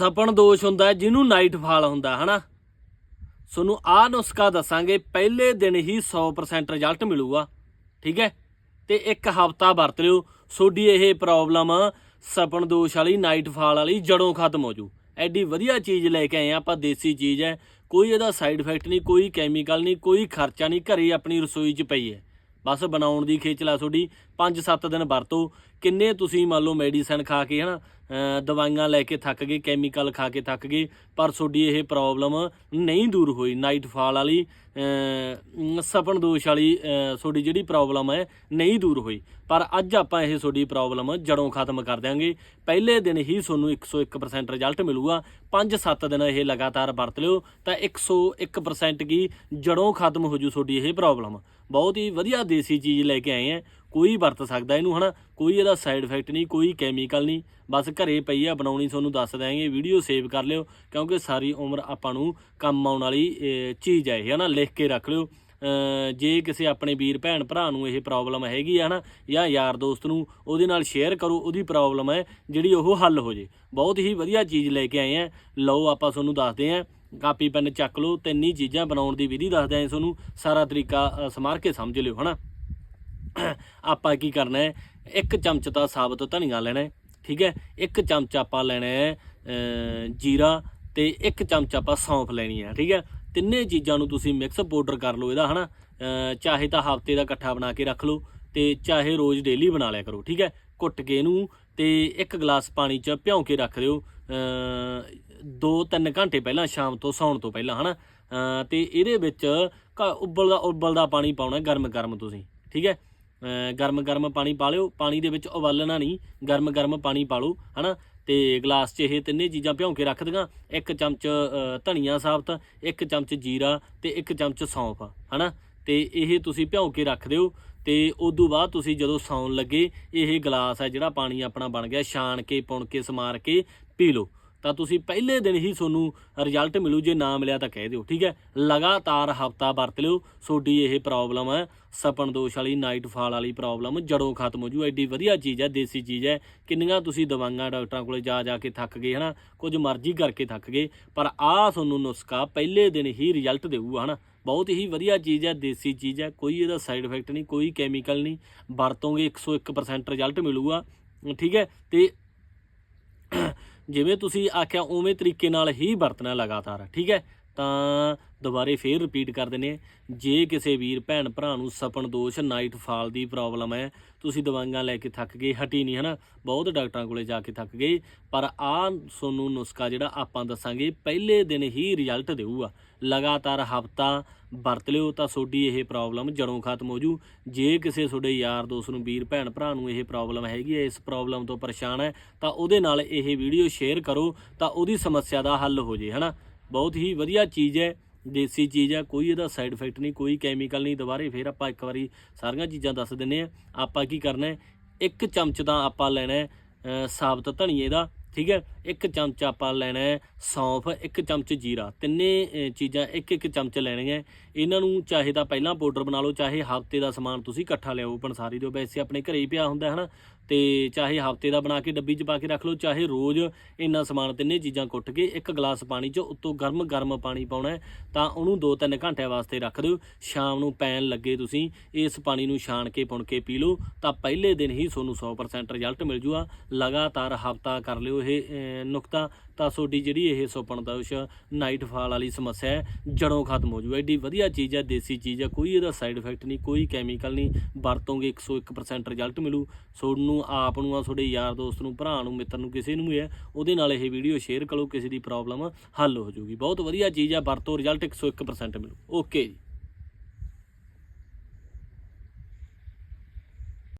ਸਪਣ ਦੋਸ਼ ਹੁੰਦਾ ਜਿਹਨੂੰ ਨਾਈਟ ਫਾਲ ਹੁੰਦਾ, ਹਨਾ? ਤੁਹਾਨੂੰ ਆਹ ਨੁਸਖਾ ਦੱਸਾਂਗੇ, ਪਹਿਲੇ ਦਿਨ ਹੀ 100% ਰਿਜ਼ਲਟ ਮਿਲੂਗਾ, ਠੀਕ ਹੈ? ਤੇ ਇੱਕ ਹਫਤਾ ਵਰਤ ਲਿਓ ਤੁਹਾਡੀ ਇਹ ਪ੍ਰੋਬਲਮ ਸਪਣ ਦੋਸ਼ ਵਾਲੀ ਨਾਈਟ ਫਾਲ ਵਾਲੀ ਜੜੋਂ ਖਤਮ ਹੋ ਜੂ। ਐਡੀ ਵਧੀਆ ਚੀਜ਼ ਲੈ ਕੇ ਆਏ ਆ ਆਪਾਂ ਦੇਸੀ ਚੀਜ਼ ਹੈ, ਕੋਈ ਇਹਦਾ ਸਾਈਡ ਇਫੈਕਟ ਨਹੀਂ, ਕੋਈ ਕੈਮੀਕਲ ਨਹੀਂ, ਕੋਈ ਖਰਚਾ ਨਹੀਂ, ਘਰੇ ਆਪਣੀ ਰਸੋਈ 'ਚ ਪਈ ਹੈ। ਬਸ ਬਣਾਉਣ ਦੀ ਖੇਚਲਾ ਤੁਹਾਡੀ 5-7 ਦਿਨ ਵਰਤੋ। ਕਿੰਨੇ ਤੁਸੀਂ ਮੰਨ ਲਓ ਮੈਡੀਸਨ ਖਾ ਕੇ ਹਨਾ, ਅਹ ਦਵਾਈਆਂ ਲੈ ਕੇ ਥੱਕ ਗਏ ਕੈਮੀਕਲ ਖਾ ਕੇ ਥੱਕ ਗਏ, ਪਰ ਤੁਹਾਡੀ ਇਹ ਪ੍ਰੋਬਲਮ ਨਹੀਂ ਦੂਰ ਹੋਈ। ਨਾਈਟ ਫਾਲ ਵਾਲੀ ਸਪਨ ਦੋਸ਼ ਵਾਲੀ ਤੁਹਾਡੀ ਜਿਹੜੀ ਪ੍ਰੋਬਲਮ ਹੈ, ਨਹੀਂ ਦੂਰ ਹੋਈ। ਪਰ ਅੱਜ ਆਪਾਂ ਇਹ ਤੁਹਾਡੀ ਪ੍ਰੋਬਲਮ ਜੜੋਂ ਖਤਮ ਕਰ ਦਿਆਂਗੇ। ਪਹਿਲੇ ਦਿਨ ਹੀ ਤੁਹਾਨੂੰ 101% ਰਿਜ਼ਲਟ ਮਿਲੂਗਾ। 5-7 ਦਿਨ ਇਹ ਲਗਾਤਾਰ ਵਰਤ ਲਿਓ, ਤਾਂ 101% ਕੀ ਜੜੋਂ ਖਤਮ ਹੋ ਜੂ ਤੁਹਾਡੀ ਇਹ ਪ੍ਰੋਬਲਮ ਬਹੁਤ ਹੀ ਵਧੀਆ ਦੇਸੀ ਚੀਜ਼ ਲੈ ਕੇ ਆਏ ਆ। ਕੋਈ ਵਰਤ ਸਕਦਾ ਇਹਨੂੰ, ਹਨਾ? ਕੋਈ ਇਹਦਾ ਸਾਈਡ ਇਫੈਕਟ ਨਹੀਂ, ਕੋਈ ਕੈਮੀਕਲ ਨਹੀਂ। ਬਸ ਘਰੇ ਪਈ ਆ, ਬਣਾਉਣੀ ਤੁਹਾਨੂੰ ਦੱਸ ਦਿਆਂਗੇ। ਵੀਡੀਓ ਸੇਵ ਕਰ ਲਿਓ, ਕਿਉਂਕਿ ਸਾਰੀ ਉਮਰ ਆਪਾਂ ਨੂੰ ਕੰਮ ਆਉਣ ਵਾਲੀ ਚੀਜ਼ ਹੈ ਇਹ, ਹਨਾ? ਲਿਖ ਕੇ ਰੱਖ ਲਿਓ। ਜੇ ਕਿਸੇ ਆਪਣੇ ਵੀਰ ਭੈਣ ਭਰਾ ਨੂੰ ਇਹ ਪ੍ਰੋਬਲਮ ਹੈਗੀ ਆ ਨਾ ਜਾਂ ਯਾਰ ਦੋਸਤ ਨੂੰ, ਉਹਦੇ ਨਾਲ ਸ਼ੇਅਰ ਕਰੋ, ਉਹਦੀ ਪ੍ਰੋਬਲਮ ਹੈ ਜਿਹੜੀ ਉਹ ਹੱਲ ਹੋ ਜੇ। ਬਹੁਤ ਹੀ ਵਧੀਆ ਚੀਜ਼ ਲੈ ਕੇ ਆਏ ਆ। ਲਓ, ਆਪਾਂ ਤੁਹਾਨੂੰ ਦੱਸਦੇ ਆ। ਕਾਪੀ, ਪੈਨ ਚੱਕ ਲਓ, ਤਿੰਨ ਹੀ ਚੀਜ਼ਾਂ ਬਣਾਉਣ ਦੀ ਵਿਧੀ ਦੱਸਦੇ ਆ ਤੁਹਾਨੂੰ। ਸਾਰਾ ਤਰੀਕਾ ਸਮਾਰ ਕੇ ਸਮਝ ਲਿਓ, ਹਨਾ? ਆਪਾਂ ਕੀ ਕਰਨਾ ਹੈ? ਇੱਕ ਚਮਚ ਤਾਂ ਸਾਬਤ ਧਨੀਆ ਲੈਣਾ ਹੈ ਠੀਕ ਹੈ? ਇੱਕ ਚਮਚ ਆਪਾਂ ਲੈਣਾ ਹੈ ਜੀਰਾ ਤੇ ਇੱਕ ਚਮਚ ਆਪਾਂ ਸੌਂਫ ਲੈਣੀ ਹੈ ਠੀਕ ਹੈ? ਤਿੰਨੇ ਚੀਜ਼ਾਂ ਨੂੰ ਤੁਸੀਂ ਮਿਕਸ ਪਾਊਡਰ ਕਰ ਲਓ ਇਹਦਾ ਹਨਾ? ਅ, ਚਾਹੇ ਤਾਂ ਹਫ਼ਤੇ ਦਾ ਇਕੱਠਾ ਬਣਾ ਕੇ ਰੱਖ ਲਓ ਤੇ ਚਾਹੇ ਰੋਜ਼ ਡੇਲੀ ਬਣਾ ਲਿਆ ਕਰੋ ਠੀਕ ਹੈ? ਕੁੱਟ ਕੇ ਇਹਨੂੰ ਤੇ ਇੱਕ ਗਲਾਸ ਪਾਣੀ 'ਚ ਭਿਉਂ ਕੇ ਰੱਖ ਦਿਓ ਅ, ਦੋ ਤਿੰਨ ਘੰਟੇ ਪਹਿਲਾਂ ਸ਼ਾਮ ਤੋਂ ਸੌਣ ਤੋਂ ਪਹਿਲਾਂ ਹਨਾ? ਅ, ਤੇ ਇਹਦੇ ਵਿੱਚ ਘ- ਉਬਲਦਾ ਉਬਲਦਾ ਪਾਣੀ ਪਾਉਣਾ ਗਰਮ ਗਰਮ ਤੁਸੀਂ ਠੀਕ ਹੈ? ਗਰਮ ਗਰਮ ਪਾਣੀ ਪਾ ਲਿਓ। ਪਾਣੀ ਦੇ ਵਿੱਚ ਉਬਾਲਣਾ ਨਹੀਂ। ਗਰਮ ਗਰਮ ਪਾਣੀ ਪਾ ਲਓ, ਹਨਾ? ਤੇ ਗਲਾਸ 'ਚ ਇਹ ਤਿੰਨੇ ਚੀਜ਼ਾਂ ਭਿਉਂ ਕੇ ਰੱਖ ਦਿਆਂ। ਇੱਕ ਚਮਚ ਧਨੀਆ ਸਾਬਤ, ਇੱਕ ਚਮਚ ਜੀਰਾ ਤੇ ਇੱਕ ਚਮਚ ਸੌਂਫ, ਹਨਾ? ਤੇ ਇਹ ਤੁਸੀਂ ਭਿਉਂ ਕੇ ਰੱਖ ਦਿਓ। ਤੇ ਉਦੋਂ ਬਾਅਦ ਤੁਸੀਂ ਜਦੋਂ ਸੌਣ ਲੱਗੇ, ਇਹ ਗਲਾਸ ਹੈ ਜਿਹੜਾ ਪਾਣੀ ਆਪਣਾ ਬਣ ਗਿਆ, ਛਾਣ ਕੇ, ਪੁਣ ਕੇ, ਸਮਾਰ ਕੇ ਪੀ ਲਓ। ਤਾਂ ਤੁਸੀਂ ਪਹਿਲੇ ਦਿਨ ਹੀ ਤੁਹਾਨੂੰ ਰਿਜ਼ਲਟ ਮਿਲੂ, ਜੇ ਨਾ ਮਿਲਿਆ ਤਾਂ ਕਹਿ ਦਿਓ, ਠੀਕ ਹੈ? ਲਗਾਤਾਰ ਹਫਤਾ ਵਰਤ ਲਿਓ। ਤੁਹਾਡੀ ਇਹ ਪ੍ਰੋਬਲਮ ਹੈ, ਸਪਨ ਦੋਸ਼ ਵਾਲੀ ਨਾਈਟ ਫਾਲ ਵਾਲੀ ਪ੍ਰੋਬਲਮ ਜੜੋਂ ਖਤਮ ਹੋ ਜੂ। ਐਡੀ ਵਧੀਆ ਚੀਜ਼ ਹੈ, ਦੇਸੀ ਚੀਜ਼ ਹੈ। ਕਿੰਨੀਆਂ ਤੁਸੀਂ ਦਵਾਈਆਂ ਡਾਕਟਰਾਂ ਕੋਲੇ ਜਾ ਜਾ ਕੇ ਥੱਕ ਗਏ, ਹਨਾ? ਕੁਝ ਮਰਜ਼ੀ ਕਰਕੇ ਥੱਕ ਗਏ, ਪਰ ਆਹ ਤੁਹਾਨੂੰ ਨੁਸਖਾ ਪਹਿਲੇ ਦਿਨ ਹੀ ਰਿਜ਼ਲਟ ਦੇਊਗਾ, ਹਨਾ? ਬਹੁਤ ਹੀ ਵਧੀਆ ਚੀਜ਼ ਹੈ, ਦੇਸੀ ਚੀਜ਼ ਹੈ। ਕੋਈ ਇਹਦਾ ਸਾਈਡ ਇਫੈਕਟ ਨਹੀਂ, ਕੋਈ ਕੈਮੀਕਲ ਨਹੀਂ। ਵਰਤੋਂਗੇ 101% ਰਿਜ਼ਲਟ ਮਿਲੂਗਾ, ਠੀਕ ਹੈ? ਤੇ ਜਿਵੇਂ ਤੁਸੀਂ ਆਖਿਆ ਉਵੇਂ ਤਰੀਕੇ ਨਾਲ ਹੀ ਵਰਤਣਾ ਲਗਾਤਾਰ ਠੀਕ ਹੈ? ਤਾਂ ਦੁਬਾਰੇ ਫੇਰ ਰਿਪੀਟ ਕਰ ਦਿੰਦੇ ਜੇ ਕਿਸੇ ਵੀਰ, ਭੈਣ, ਭਰਾ ਨੂੰ ਸਪਨ ਦੋਸ਼ ਨਾਈਟ ਫਾਲ ਦੀ ਪ੍ਰੋਬਲਮ ਹੈ, ਤੁਸੀਂ ਦਵਾਈਆਂ ਲੈ ਕੇ ਥੱਕ ਗਏ, ਹਟੀ ਨਹੀਂ, ਹਨਾ? ਬਹੁਤ ਡਾਕਟਰਾਂ ਕੋਲੇ ਜਾ ਕੇ ਥੱਕ ਗਏ। ਪਰ ਆਹ ਤੁਹਾਨੂੰ ਨੁਸਖਾ ਜਿਹੜਾ ਆਪਾਂ ਦੱਸਾਂਗੇ, ਪਹਿਲੇ ਦਿਨ ਹੀ ਰਿਜ਼ਲਟ ਦੇਊਗਾ। ਲਗਾਤਾਰ ਹਫਤਾ ਵਰਤ ਲਿਓ ਤਾਂ ਤੁਹਾਡੀ ਇਹ ਪ੍ਰੋਬਲਮ ਜੜੋਂ ਖਤਮ ਹੋ ਜੂ। ਜੇ ਕਿਸੇ ਤੁਹਾਡੇ ਯਾਰ, ਦੋਸਤ ਨੂੰ, ਵੀਰ, ਭੈਣ, ਭਰਾ ਨੂੰ ਇਹ ਪ੍ਰੋਬਲਮ ਹੈਗੀ ਹੈ, ਇਸ ਪ੍ਰੋਬਲਮ ਤੋਂ ਪਰੇਸ਼ਾਨ ਹੈ, ਤਾਂ ਉਹਦੇ ਨਾਲ ਇਹ ਵੀਡੀਓ ਸ਼ੇਅਰ ਕਰੋ ਤਾਂ ਉਹਦੀ ਸਮੱਸਿਆ ਦਾ ਹੱਲ ਹੋ ਜੇ, ਹਨਾ? ਬਹੁਤ ਹੀ ਵਧੀਆ ਚੀਜ਼ ਹੈ, ਦੇਸੀ ਚੀਜ਼ ਹੈ, ਕੋਈ ਇਹਦਾ ਸਾਈਡ ਇਫੈਕਟ ਨਹੀਂ, ਕੋਈ ਕੈਮੀਕਲ ਨਹੀਂ, ਦੁਬਾਰੇ ਫੇਰ ਆਪਾਂ ਇੱਕ ਵਾਰੀ ਸਾਰੀਆਂ ਚੀਜ਼ਾਂ ਦੱਸ ਦਿੰਨੇ ਆ ਆਪਾਂ ਕੀ ਕਰਨਾ ਹੈ, ਇੱਕ ਚਮਚ ਤਾਂ ਆਪਾਂ ਲੈਣਾ ਹੈ ਸਾਬਤ ਧਨੀਏ ਦਾ, ਠੀਕ ਹੈ? ਇੱਕ ਚਮਚ ਆਪਾਂ ਲੈਣਾ ਸੌਂਫ, ਇੱਕ ਚਮਚ ਜੀਰਾ। ਤਿੰਨੇ ਚੀਜ਼ਾਂ ਇੱਕ ਇੱਕ ਚਮਚ ਲੈਣੀਆਂ ਇਹਨਾਂ ਨੂੰ ਚਾਹੇ ਤਾਂ ਪਹਿਲਾਂ ਪਾਊਡਰ ਬਣਾ ਲਓ, ਚਾਹੇ ਹਫ਼ਤੇ ਦਾ ਸਮਾਨ ਤੁਸੀਂ ਇਕੱਠਾ ਲਿਆਓ ਪੰਸਾਰੀ ਦਿਓ ਵੈਸੇ ਆਪਣੇ ਘਰੇ ਹੀ ਪਿਆ ਹੁੰਦਾ ਹੈ ਹਨਾ? ਤੇ ਚਾਹੇ ਹਫ਼ਤੇ ਦਾ ਬਣਾ ਕੇ, ਡੱਬੀ 'ਚ ਪਾ ਕੇ ਰੱਖ ਲਓ, ਚਾਹੇ ਰੋਜ਼ ਇੰਨਾ ਸਮਾਨ ਤਿੰਨੇ ਚੀਜ਼ਾਂ ਕੁੱਟ ਕੇ ਇੱਕ ਗਲਾਸ ਪਾਣੀ 'ਚ ਉੱਤੋਂ ਗਰਮ ਗਰਮ ਪਾਣੀ ਪਾਉਣਾ ਤਾਂ ਉਹਨੂੰ 2-3 ਘੰਟਿਆਂ ਵਾਸਤੇ ਰੱਖ ਦਿਓ। ਸ਼ਾਮ ਨੂੰ ਪੈਣ ਲੱਗੇ ਤੁਸੀਂ ਇਸ ਪਾਣੀ ਨੂੰ ਛਾਣ ਕੇ, ਪੁਣ ਕੇ ਪੀ ਲਓ, ਤਾਂ ਪਹਿਲੇ ਦਿਨ ਹੀ ਤੁਹਾਨੂੰ 100% ਰਿਜ਼ਲਟ ਮਿਲ ਜੂਗਾ। ਲਗਾਤਾਰ ਹਫਤਾ ਕਰ ਲਿਓ ਇਹ ਨੁਕਤਾ, ਤਾਂ ਤੁਹਾਡੀ ਜਿਹੜੀ ਇਹ ਸੁਪਨ ਦੋਸ਼ ਨਾਈਟ ਫਾਲ ਵਾਲੀ ਸਮੱਸਿਆ ਹੈ, ਜੜੋਂ ਖਤਮ ਹੋ ਜੂ ਐਡੀ ਵਧੀਆ ਚੀਜ਼ ਹੈ, ਦੇਸੀ ਚੀਜ਼ ਹੈ, ਕੋਈ ਇਹਦਾ ਸਾਈਡ ਇਫੈਕਟ ਨਹੀਂ, ਕੋਈ ਕੈਮੀਕਲ ਨਹੀਂ, ਵਰਤੋਂਗੇ 101% ਰਿਜ਼ਲਟ ਮਿਲੂ। ਤੁਹਾਨੂੰ, ਆਪ ਨੂੰ, ਆ ਤੁਹਾਡੇ ਯਾਰ ਦੋਸਤ ਨੂੰ, ਭਰਾ ਨੂੰ, ਮਿੱਤਰ ਨੂੰ, ਕਿਸੇ ਨੂੰ ਵੀ ਹੈ, ਉਹਦੇ ਨਾਲ ਇਹ ਵੀਡੀਓ ਸ਼ੇਅਰ ਕਰੋ, ਕਿਸੇ ਦੀ ਪ੍ਰੋਬਲਮ ਹੱਲ ਹੋ ਜੂਗੀ। ਬਹੁਤ ਵਧੀਆ ਚੀਜ਼ ਹੈ, ਵਰਤੋ ਰਿਜ਼ਲਟ 101% ਮਿਲੂ। ਓਕੇ ਜੀ।